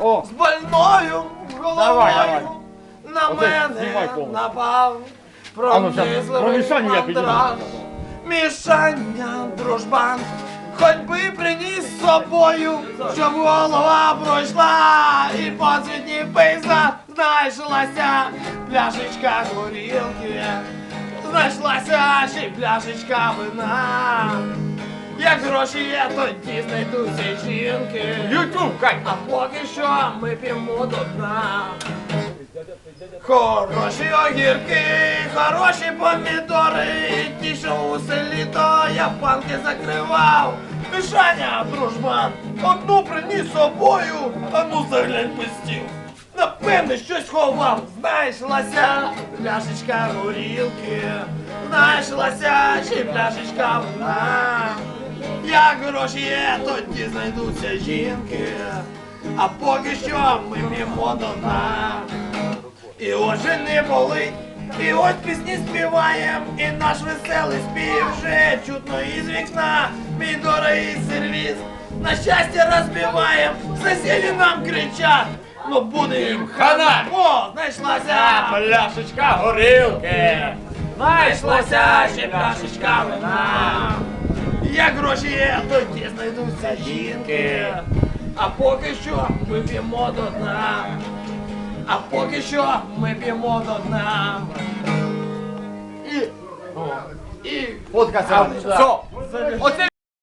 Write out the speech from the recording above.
О, З больною Давай, давай. головою на Оце знімай мене повністю. напав А ну, щас, про пронизливий Мішаню я мандраж. Мішання, дружбан, хоч би приніс з собою, щоб голова пройшла і по цвітні пейза знайшлася пляшечка горілки, знайшлася ще й пляшечка вина. Гроші є, тоді знайдуться жінки. Ютуб, Кать! А поки що ми п'ємо до дна. Хороші огірки, хороші помідори, ті, що у селі, то я банки закривав. Мішаня, дружбан, одну приніс собою, а ну заглянь по стіл. Напевне, щось ховав, знайшлася пляшечка горілки, знайшлася й пляшечка вина. Як гроші є, тоді знайдуться жінки. А поки що ми п'ємо до дна. І отже не болить, і от пісні співаєм, і наш веселий спів вже чутно із вікна. Мій дорогий сервіс, на щастя розбиваєм, сусіди нам кричать. Ну буде їм хана! О, знайшлася! Пляшечка горілки! Знайшлася ще пляшечка вина. Гроші є, тоді знайдуться жінки. А поки що ми п'ємо до дна. А поки що ми п'ємо до дна. І. І. Фотка А, Все! Оце